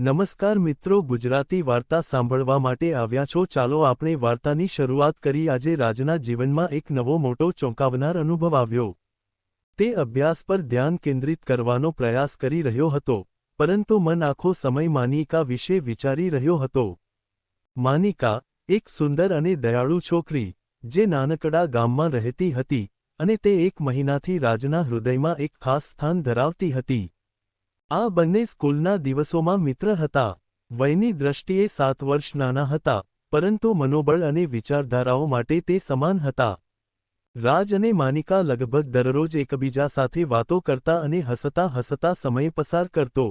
નમસ્કાર મિત્રો, ગુજરાતી વાર્તા સાંભળવા માટે આવ્યા છો. ચાલો આપણે વાર્તાની શરૂઆત કરી. આજે રાજના જીવનમાં એક નવો મોટો ચોંકાવનાર અનુભવ આવ્યો. તે અભ્યાસ પર ધ્યાન કેન્દ્રિત કરવાનો પ્રયાસ કરી રહ્યો હતો, પરંતુ મન આખો સમય માનિકા વિશે વિચારી રહ્યો હતો. માનિકા, એક સુંદર અને દયાળુ છોકરી, જે નાનકડા ગામમાં રહેતી હતી અને તે એક મહિનાથી રાજના હૃદયમાં એક ખાસ સ્થાન ધરાવતી હતી. આ બંને સ્કૂલના દિવસોમાં મિત્ર હતા. વયની દ્રષ્ટિએ સાત વર્ષ નાના હતા, પરંતુ મનોબળ અને વિચારધારાઓ માટે તે સમાન હતા. રાજ અને માનિકા લગભગ દરરોજ એકબીજા સાથે વાતો કરતા અને હસતા હસતા સમય પસાર કરતો.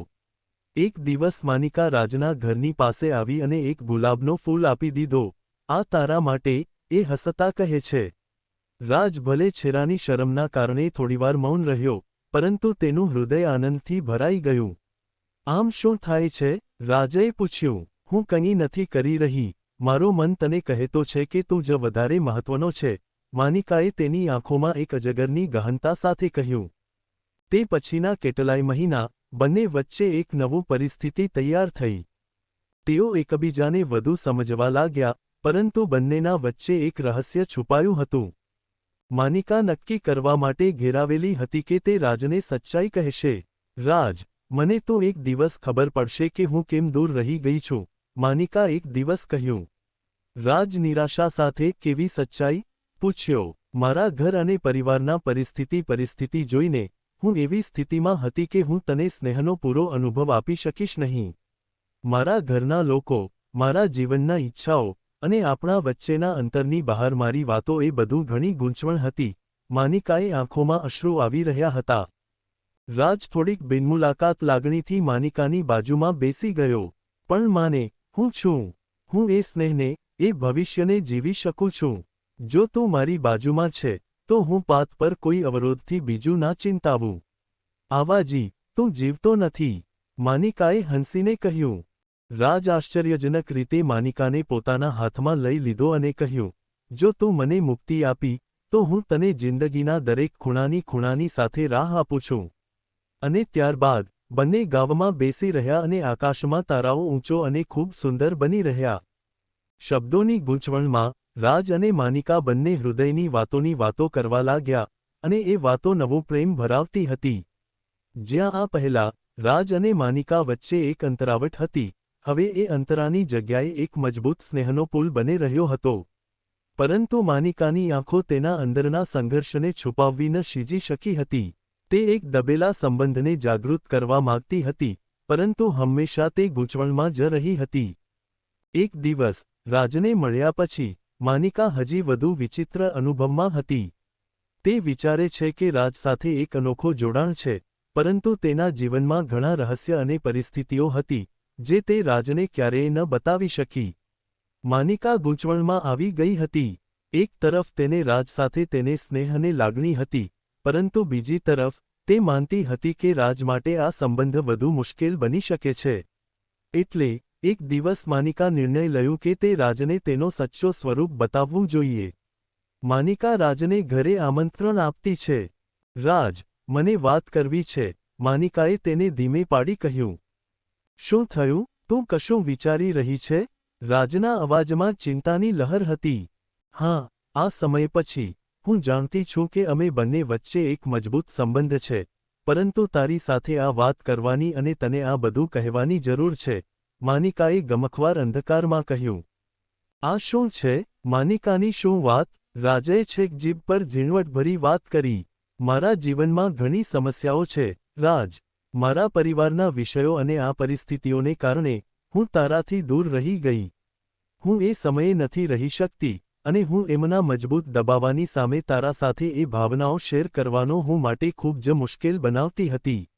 એક દિવસ માનિકા રાજના ઘરની પાસે આવી અને એક ગુલાબનો ફૂલ આપી દીધો. આ તારા માટે, એ હસતા કહે છે. રાજ ભલે છેરાની શરમના કારણે થોડીવાર મૌન રહ્યો પરંતુ તેનું હૃદય આનંદથી ભરાઈ ગયું. આમ શું થાય છે? રાજાએ પૂછ્યું. હું કંઈ નથી કરી રહી. મારો મન તને કહેતો છે કે તું જ વધારે મહત્વનો છે. માનિકાએ તેની આંખોમાં એક અજગરની ગહનતા સાથે કહ્યું. તે પછીના કેટલાય મહિના બંને વચ્ચે એક નવું પરિસ્થિતિ તૈયાર થઈ. તેઓ એકબીજાને વધુ સમજવા લાગ્યા, પરંતુ બંનેના વચ્ચે એક રહસ્ય છુપાયું હતું. માનિકા નક્કી કરવા માટે ઘેરાવેલી હતી કે તે રાજને સચ્ચાઈ કહેશે. રાજ, મને તો એક દિવસ ખબર પડશે કે હું કેમ દૂર રહી ગઈ છું, માનિકા એક દિવસ કહ્યું. રાજ નિરાશા સાથે કેવી સચ્ચાઈ? પૂછ્યો. મારા ઘર અને પરિવારના પરિસ્થિતિ પરિસ્થિતિ જોઈને હું એવી સ્થિતિમાં હતી કે હું તને સ્નેહનો પૂરો અનુભવ આપી શકીશ નહીં. મારા ઘરના લોકો, મારા જીવનના ઈચ્છાઓ અને આપણા વચ્ચેના અંતરની બહાર મારી વાતો એ બધું ઘણી ગૂંચવણ હતી. માનિકાએ આંખોમાં અશ્રુ આવી રહ્યા હતા. રાજ થોડીક બિનમુલાકાત લાગણીથી માનિકાની બાજુમાં બેસી ગયો. પણ માને, હું છું. હું એ સ્નેહને, એ ભવિષ્યને જીવી શકું છું. જો તું મારી બાજુમાં છે, તો હું પાત પર કોઈ અવરોધથી બીજું ના ચિંતાવું. આવાજી, તું જીવતો નથી. માનિકાએ હંસીને કહ્યું. રાજ આશ્ચર્યજનક રીતે માનિકાને પોતાના હાથમાં લઈ લીધો અને કહ્યું, જો તું મને મુક્તિ આપી, તો હું તને જિંદગીના દરેક ખૂણાની ખૂણાની સાથે રાહ આપું છું. અને ત્યારબાદ બંને ગાવમાં બેસી રહ્યા અને આકાશમાં તારાઓ ઊંચો અને ખૂબ સુંદર બની રહ્યા. શબ્દોની ગૂંચવણમાં રાજ અને માનિકા બંને હૃદયની વાતોની વાતો કરવા લાગ્યા અને એ વાતો નવો પ્રેમ ભરાવતી હતી. જ્યાં આ પહેલા રાજ અને માનિકા વચ્ચે એક અંતરાવટ હતી. હવે એ અંતરાની જગ્યાએ એક મજબૂત સ્નેહનો પુલ બની રહ્યો હતો. પરંતુ માનિકાની આંખો તેના અંદરના સંઘર્ષને છુપાવવી ન શીજી શકી હતી. તે એક દબેલા સંબંધને જાગૃત કરવા માગતી હતી, પરંતુ હંમેશા તે ગૂંચવણમાં જ રહી હતી. એક દિવસ, રાજને મળ્યા પછી, માનિકા હજી વધુ વિચિત્ર અનુભવમાં હતી. તે વિચારે છે કે રાજ સાથે એક અનોખો જોડાણ છે, પરંતુ તેના જીવનમાં ઘણા રહસ્ય અને પરિસ્થિતિઓ હતી. જે તે રાજને ક્યારેય ન બતાવી શકી. માનિકા ગૂંચવણમાં આવી ગઈ હતી. એક તરફ તેને રાજ સાથે તેને સ્નેહને લાગણી હતી, પરંતુ બીજી તરફ, તે માનતી હતી કે રાજ માટે આ સંબંધ વધુ મુશ્કેલ બની શકે છે. એટલે, એક દિવસ માનિકા નિર્ણય લયું કે તે રાજને તેનો સચ્ચો સ્વરૂપ બતાવવું જોઈએ. માનિકા રાજને ઘરે આમંત્રણ આપતી છે. રાજ, મને વાત કરવી છે, માનિકાએ તેને ધીમે પાડી કહ્યું. શું થયું? તું કશું વિચારી રહી છે? રાજના અવાજમાં ચિંતાની લહર હતી. હા, આ સમય પછી. હું જાણતી છું કે અમે બંને વચ્ચે એક મજબૂત સંબંધ છે. પરંતુ તારી સાથે આ વાત કરવાની અને તને આ બધું કહેવાની જરૂર છે. માનિકાએ ગમખવાર અંધકારમાં કહ્યું. આ શું છે? માનિકાની શું વાત? રાજાએ છેક જીભ પર ઝીણવટભરી વાત કરી. મારા જીવનમાં ઘણી સમસ્યાઓ છે. રાજ મારા પરિવારના વિષયો અને આ પરિસ્થિતિઓને કારણે હું તારાથી દૂર રહી ગઈ. હું એ સમયે નથી રહી શકતી અને હું એમના મજબૂત દબાવાની સામે તારા સાથે એ ભાવનાઓ શેર કરવાનો હું માટે ખૂબ જ મુશ્કેલ બનાવતી હતી.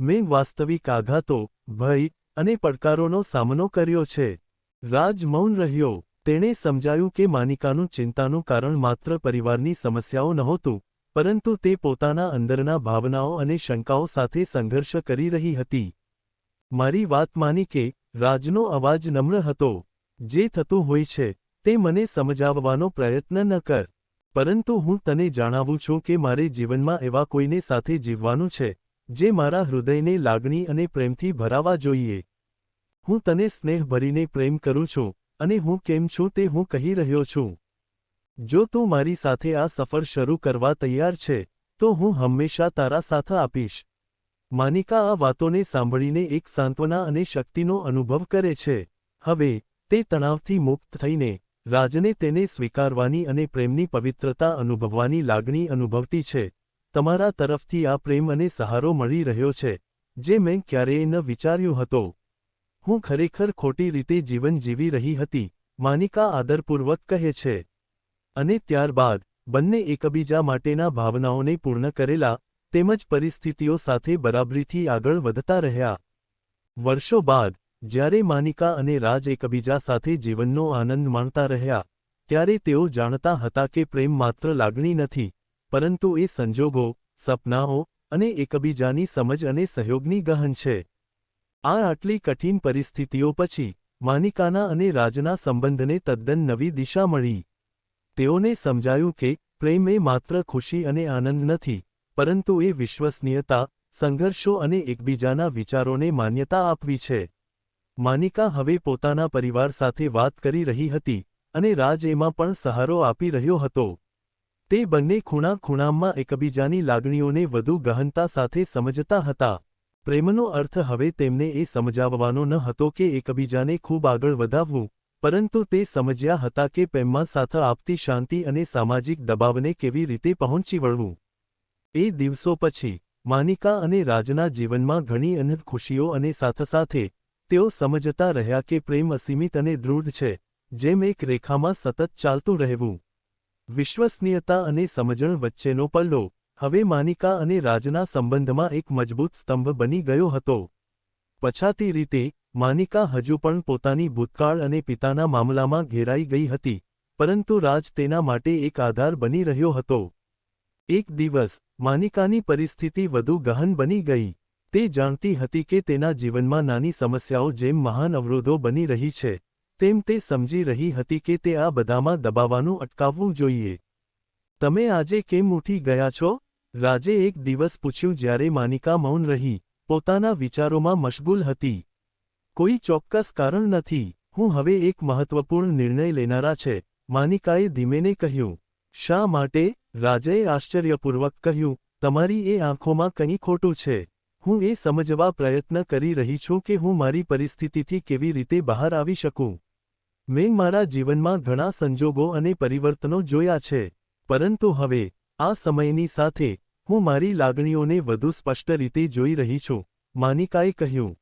મેં વાસ્તવિક આઘાતો, ભય અને પડકારોનો સામનો કર્યો છે. રાજ મૌન રહ્યો. તેણે સમજાયું કે માનિકાનું ચિંતાનું કારણ માત્ર પરિવારની સમસ્યાઓ નહોતું પરંતુ તે પોતાના અંદરના ભાવનાઓ અને શંકાઓ સાથે સંઘર્ષ કરી રહી હતી. મારી વાત માની કે, રાજનો અવાજ નમ્ર હતો. જે થતું હોય છે, તે મને સમજાવવાનો પ્રયત્ન ન કર. પરંતુ હું તને જણાવું છું કે મારે જીવનમાં એવા કોઈને સાથે જીવવાનું છે, જે મારા હૃદયને લાગણી અને પ્રેમથી ભરાવા જોઈએ. હું તને સ્નેહ ભરીને પ્રેમ કરું છું, અને હું કેમ છું તે હું કહી રહ્યો છું. જો તું મારી સાથે આ સફર શરૂ કરવા તૈયાર છે, તો હું હંમેશા તારા સાથ આપીશ. માનિકા આ વાતોને સાંભળીને એક સાંત્વના અને શક્તિનો અનુભવ કરે છે. હવે, તે તણાવથી મુક્ત થઈને, રાજને તેને સ્વીકારવાની અને પ્રેમની પવિત્રતા અનુભવવાની લાગણી અનુભવતી છે. તમારા તરફથી આ પ્રેમ અને સહારો મળી રહ્યો છે, જે મેં ક્યારેય ન વિચાર્યું હતો. હું ખરેખર ખોટી રીતે જીવન જીવી રહી હતી, માનિકા આદરપૂર્વક કહે છે. અને ત્યારબાદ, બંને એકબીજા માટેના ભાવનાઓને પૂર્ણ કરેલા, તેમજ પરિસ્થિતિઓ સાથે બરાબરીથી આગળ વધતા રહ્યા. વર્ષો બાદ, જ્યારે માનિકા અને રાજ એકબીજા સાથે જીવનનો આનંદ માણતા રહ્યા, ત્યારે તેઓ જાણતા હતા કે પ્રેમ માત્ર લાગણી નથી, પરંતુ એ સંજોગો, સપનાઓ અને એકબીજાની સમજ અને સહયોગની ગહન છે. આ આટલી કઠિન પરિસ્થિતિઓ પછી, માનિકાના અને રાજના સંબંધને તદ્દન નવી દિશા મળી. તેઓને સમજાયું કે પ્રેમ એ માત્ર ખુશી અને આનંદ નથી, પરંતુ એ વિશ્વસનીયતા, સંઘર્ષો અને એકબીજાના વિચારોને માન્યતા આપવી છે. માનિકા હવે પોતાના પરિવાર સાથે વાત કરી રહી હતી અને રાજ એમાં પણ સહારો આપી રહ્યો હતો. તે બંને ખૂણા ખૂણામાં એકબીજાની લાગણીઓને વધુ ગહનતા સાથે સમજતા હતા. પ્રેમનો અર્થ હવે તેમને એ સમજાવવાનો ન હતો કે એકબીજાને ખૂબ આગળ વધાવવું પરંતુ તે સમજ્યા હતા કે પ્રેમમાં સાથ આપતી શાંતિ અને સામાજિક દબાવને કેવી રીતે પહોંચી વળવું. એ દિવસો પછી, માનિકા અને રાજના જીવનમાં ઘણી અનહદ ખુશીઓ અને સાથે તેઓ સમજતા રહ્યા કે પ્રેમ અસીમિત અને દૃઢ છે, જેમ એક રેખામાં સતત ચાલતું રહેવું. વિશ્વસનીયતા અને સમજણ વચ્ચેનો પલ્લો, હવે માનિકા અને રાજના સંબંધમાં એક મજબૂત સ્તંભ બની ગયો હતો. પછાતી રીતે માનિકા હજુ પણ પોતાની ભૂતકાળ અને પિતાના મામલામાં ઘેરાઈ ગઈ હતી, પરંતુ રાજ તેના માટે એક આધાર બની રહ્યો હતો. એક દિવસ, માનિકાની પરિસ્થિતિ વધુ ગહન બની ગઈ. તે જાણતી હતી કે તેના જીવનમાં નાની સમસ્યાઓ જેમ મહાન અવરોધો બની રહી છે, તેમ તે સમજી રહી હતી કે તે આ બધામાં દબાવવાનું અટકાવવું જોઈએ. તમે આજે કેમ ઉઠી ગયા છો? રાજે એક દિવસ પૂછ્યું જ્યારે માનિકા મૌન રહી, પોતાના વિચારોમાં મશગુલ હતી. કોઈ ચોક્કસ કારણ નથી. હું હવે એક મહત્વપૂર્ણ નિર્ણય લેનારા છે. માનિકાએ ધીમેને કહ્યું, શા માટે? રાજાએ આશ્ચર્યપૂર્વક કહ્યું, તમારી એ આંખોમાં કંઈ ખોટું છે. હું એ સમજવા પ્રયત્ન કરી રહી છું કે હું મારી પરિસ્થિતિથી કેવી રીતે બહાર આવી શકું. મેં મારા જીવનમાં ઘણા સંજોગો અને પરિવર્તનો જોયા છે. પરંતુ હવે, આ સમયની સાથે, હું મારી લાગણીઓને વધુ સ્પષ્ટ રીતે જોઈ રહી છું. માનિકાએ કહ્યું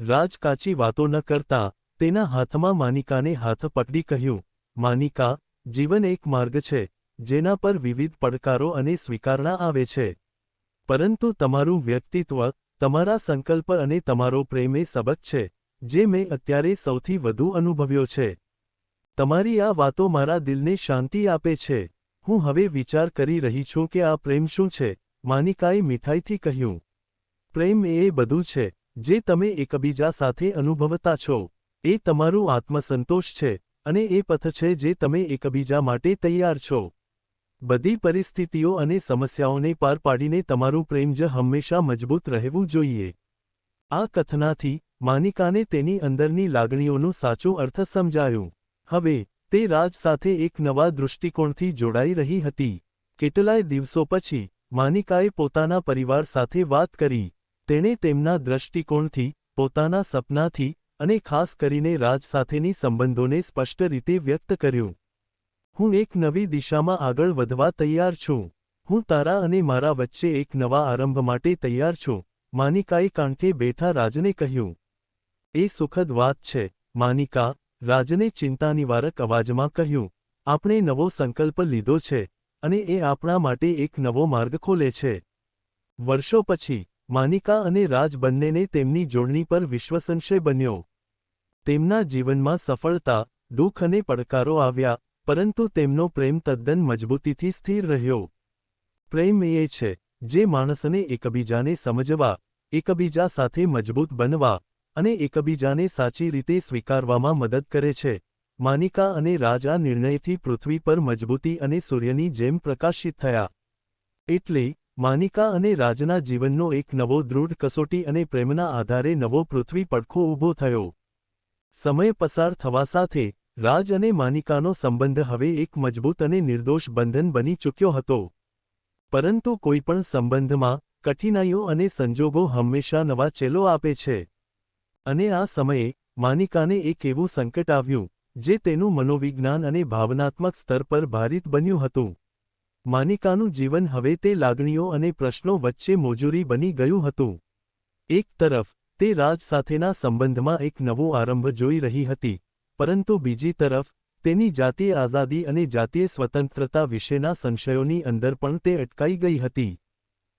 રાજ કાચી વાતો ન કરતા તેના હાથમાં માનિકાને હાથ પકડી કહ્યું, માનિકા, જીવન એક માર્ગ છે, જેના પર વિવિધ પડકારો અને સ્વીકારણા આવે છે. પરંતુ તમારું વ્યક્તિત્વ, તમારા સંકલ્પ અને તમારો પ્રેમ એ સબક છે, જે મેં અત્યારે સૌથી વધુ અનુભવ્યો છે. તમારી આ વાતો મારા દિલને શાંતિ આપે છે. હું હવે વિચાર કરી રહી છું કે આ પ્રેમ શું છે, માનિકાએ મીઠાઈથી કહ્યું. પ્રેમ એ બધું છે જે તમે એકબીજા સાથે અનુભવતા છો, એ તમારું આત્મસંતોષ છે અને એ પથ છે જે તમે એકબીજા માટે તૈયાર છો. બધી પરિસ્થિતિઓ અને સમસ્યાઓને પાર પાડીને તમારું પ્રેમ જ હંમેશા મજબૂત રહેવું જોઈએ. આ કથનાથી માનિકાને તેની અંદરની લાગણીઓનું સાચું અર્થ સમજાયું. હવે, તે રાજ સાથે એક નવા દૃષ્ટિકોણથી જોડાઈ રહી હતી. કેટલાય દિવસો પછી, માનિકાએ પોતાના પરિવાર સાથે વાત કરી. તેણે તેમના દ્રષ્ટિકોણથી, પોતાના સપનાથી અને ખાસ કરીને રાજ સાથેની સંબંધોને સ્પષ્ટ રીતે વ્યક્ત કર્યું. હું એક નવી દિશામાં આગળ વધવા તૈયાર છું. હું તારા અને મારા વચ્ચે એક નવા આરંભ માટે તૈયાર છું, માનિકાએ કાંઠે બેઠા રાજને કહ્યું. એ સુખદ વાત છે, માનિકા રાજને ચિંતાનિવારક અવાજમાં કહ્યું. આપણે નવો સંકલ્પ લીધો છે અને એ આપણા માટે એક નવો માર્ગ ખોલે છે. વર્ષો પછી માનિકા અને રાજ બંનેને તેમની જોડણી પર વિશ્વસંશય બન્યો. તેમના જીવનમાં સફળતા, દુઃખ અને પડકારો આવ્યા, પરંતુ તેમનો પ્રેમ તદ્દન મજબૂતીથી સ્થિર રહ્યો. પ્રેમ એ છે, જે માણસને એકબીજાને સમજવા, એકબીજા સાથે મજબૂત બનવા અને એકબીજાને સાચી રીતે સ્વીકારવામાં મદદ કરે છે. માનિકા અને રાજ નિર્ણયથી પૃથ્વી પર મજબૂતી અને સૂર્યની જેમ પ્રકાશિત થયા. એટલે માનિકા અને રાજના જીવનનો એક નવો દૃઢ કસોટી અને પ્રેમના આધારે નવો પૃથ્વી પડખો ઊભો થયો. સમય પસાર થવા સાથે, રાજ અને માનિકાનો સંબંધ હવે એક મજબૂત અને નિર્દોષ બંધન બની ચૂક્યો હતો. પરંતુ કોઈપણ સંબંધમાં, કઠિનાઈઓ અને સંજોગો હંમેશા નવા ચેલો આપે છે. અને આ સમયે, માનિકાને એક એવું સંકટ આવ્યું, જે તેનું મનોવિજ્ઞાન અને ભાવનાત્મક સ્તર પર ભારિત બન્યું હતું. માનિકાનું જીવન હવે તે લાગણીઓ અને પ્રશ્નો વચ્ચે મોજૂરી બની ગયું હતું. એક તરફ, તે રાજ સાથેના સંબંધમાં એક નવો આરંભ જોઈ રહી હતી, પરંતુ બીજી તરફ, તેની જાતીય આઝાદી અને જાતીય સ્વતંત્રતા વિશેના સંશયોની અંદર પણ તે અટકાઈ ગઈ હતી.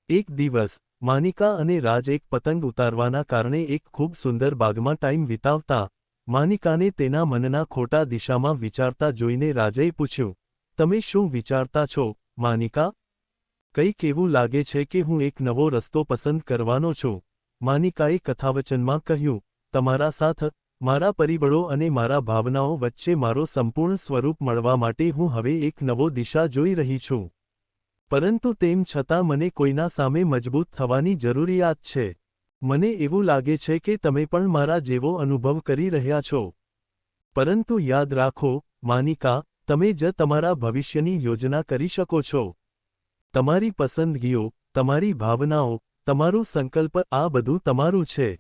એક દિવસ, માનિકા અને રાજ એક પતંગ ઉતારવાના કારણે એક ખૂબ સુંદર બાગમાં ટાઈમ વિતાવતા, માનિકાને તેના મનના ખોટા દિશામાં વિચારતા જોઈને રાજે પૂછ્યું, તમે શું વિચારતા છો? માનિકા? કંઈક એવું લાગે છે કે હું એક નવો રસ્તો પસંદ કરવાનો છું. માનિકાએ કથાવચનમાં કહ્યું, તમારા સાથ, મારા પરિબળો અને મારા ભાવનાઓ વચ્ચે મારો સંપૂર્ણ સ્વરૂપ મળવા માટે હું હવે એક નવો દિશા જોઈ રહી છું. પરંતુ તેમ છતાં મને કોઈના સામે મજબૂત થવાની જરૂરિયાત છે. મને એવું લાગે છે કે તમે પણ મારા જેવો અનુભવ કરી રહ્યા છો. પરંતુ યાદ રાખો, માનિકા તમે જ તમારા ભવિષ્યની યોજના કરી શકો છો. તમારી પસંદગીઓ, તમારી ભાવનાઓ, તમારું સંકલ્પ આ બધું તમારું છે.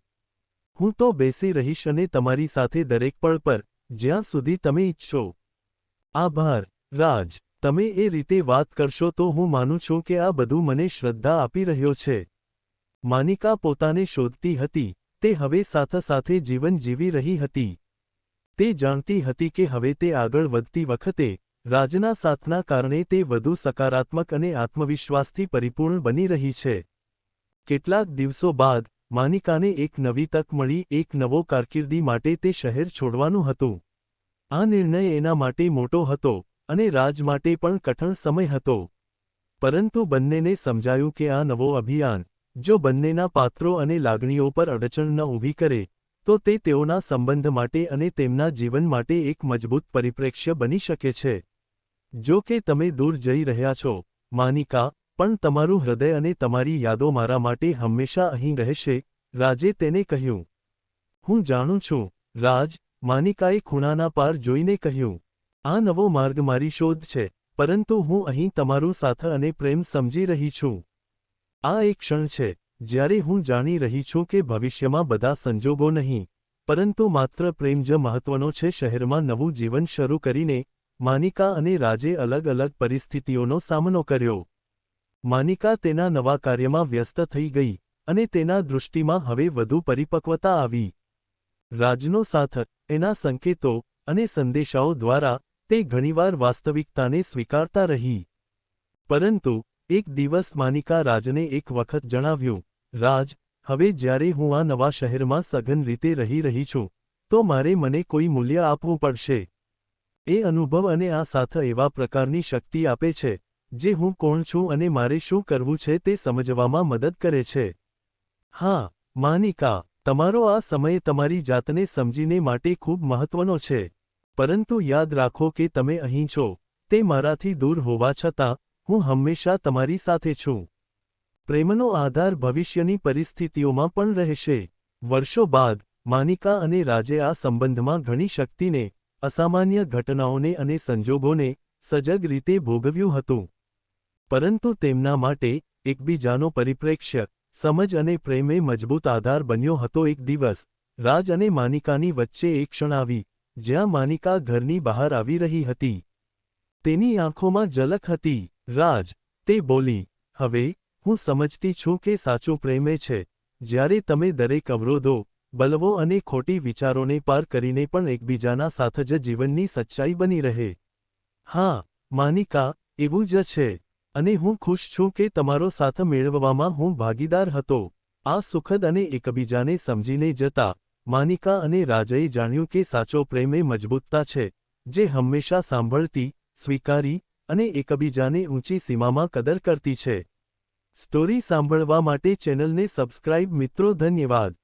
હું તો બેસી રહીશ અને તમારી સાથે દરેક પળ પર, જ્યાં સુધી તમે ઈચ્છો. આભાર, રાજ, તમે એ રીતે વાત કરશો તો હું માનું છું કે આ બધું મને શ્રદ્ધા આપી રહ્યો છે. માનિકા પોતાને શોધતી હતી, તે હવે સાથે સાથે જીવન જીવી રહી હતી. તે જાણતી હતી કે હવે તે આગળ વધતી વખતે રાજના સાથના કારણે તે વધુ સકારાત્મક અને આત્મવિશ્વાસથી પરિપૂર્ણ બની રહી છે. કેટલાક દિવસો બાદ માનિકાને એક નવી તક મળી, એક નવો કારકિર્દી માટે તે શહેર છોડવાનું હતું. આ નિર્ણય એના માટે મોટો હતો અને રાજ માટે પણ કઠણ સમય હતો. પરંતુ બંનેને સમજાયું કે આ નવો અભિયાન, જો બંનેના પાત્રો અને લાગણીઓ પર અડચણ ન ઊભી કરે તો તે તેઓના સંબંધ માટે અને તેમના જીવન માટે એક મજબૂત પરિપ્રેક્ષ્ય બની શકે છે. જો કે તમે દૂર જઈ રહ્યા છો, માનિકા, પણ તમારું હૃદય અને તમારી યાદો મારા માટે હંમેશા અહીં રહેશે, રાજે તેને કહ્યું. હું જાણું છું, રાજ, માનિકાએ ખૂણાના પાર જોઈને કહ્યું. આ નવો માર્ગ મારી શોધ છે, પરંતુ હું અહીં તમારું સાથ અને પ્રેમ સમજી રહી છું. આ એક ક્ષણ છે. જ્યારે હું જાણી રહી છું કે ભવિષ્યમાં બધા સંજોગો નહીં, પરંતુ માત્ર પ્રેમ જ મહત્વનો છે. શહેરમાં નવું જીવન શરૂ કરીને માનિકા અને રાજે અલગ અલગ પરિસ્થિતિઓનો સામનો કર્યો. માનિકા તેના નવા કાર્યમાં વ્યસ્ત થઈ ગઈ અને તેના દૃષ્ટિમાં હવે વધુ પરિપક્વતા આવી. રાજનો સાથ, એના સંકેતો અને સંદેશાઓ દ્વારા તે ઘણીવાર વાસ્તવિકતાને સ્વીકારતા રહી. પરંતુ એક દિવસ માનિકા રાજને એક વખત જણાવ્યું, રાજ, હવે જ્યારે હું આ નવા શહેરમાં સઘન રીતે રહી રહી છું, તો મારે મને કોઈ મૂલ્ય આપવું પડશે. એ અનુભવ અને આ સાથ એવા પ્રકારની શક્તિ આપે છે, જે હું કોણ છું અને મારે શું કરવું છે તે સમજવામાં મદદ કરે છે. હા, માનિકા, તમારો આ સમય તમારી જાતને સમજીને માટે ખૂબ મહત્વનો છે. પરંતુ યાદ રાખો કે તમે અહીં છો, તે મારાથી દૂર હોવા છતાં હું હંમેશા તમારી સાથે છું. પ્રેમનો આધાર ભવિષ્યની પરિસ્થિતિઓમાં પણ રહેશે. વર્ષો બાદ, માનિકા અને રાજે આ સંબંધમાં ઘણી શક્તિને, અસામાન્ય ઘટનાઓને અને સંજોગોને સજગ રીતે ભોગવ્યું હતું. પરંતુ તેમના માટે એકબીજાનો પરિપ્રેક્ષ્ય, સમજ અને પ્રેમે મજબૂત આધાર બન્યો હતો એક દિવસ. રાજ અને માનિકાની વચ્ચે એક ક્ષણ આવી, જ્યાં માનિકા ઘરની બહાર આવી રહી હતી. તેની આંખોમાં ઝલક હતી. રાજ, તે બોલી, હવે હું સમજતી છું કે સાચો પ્રેમે છે. જ્યારે તમે દરેક અવરોધો, બલવો અને ખોટી વિચારોને પાર કરીને પણ એકબીજાના સાથ જ જીવનની સચ્ચાઈ બની રહે. હા, માનિકા, એવું જ છે. અને હું ખુશ છું કે તમારો સાથ મેળવવામાં હું ભાગીદાર હતો. આ સુખદ અને એકબીજાને સમજીને જતા, માનિકા અને રાજાએ જાણ્યું કે સાચો પ્રેમ મજબૂતતા છે, જે હંમેશા સાંભળતી, સ્વીકારી અને એકબીજાની ઊંચી સીમામાં કદર કરતી છે. સ્ટોરી સાંભળવા માટે ચેનલને સબસ્ક્રાઇબ મિત્રો ધન્યવાદ.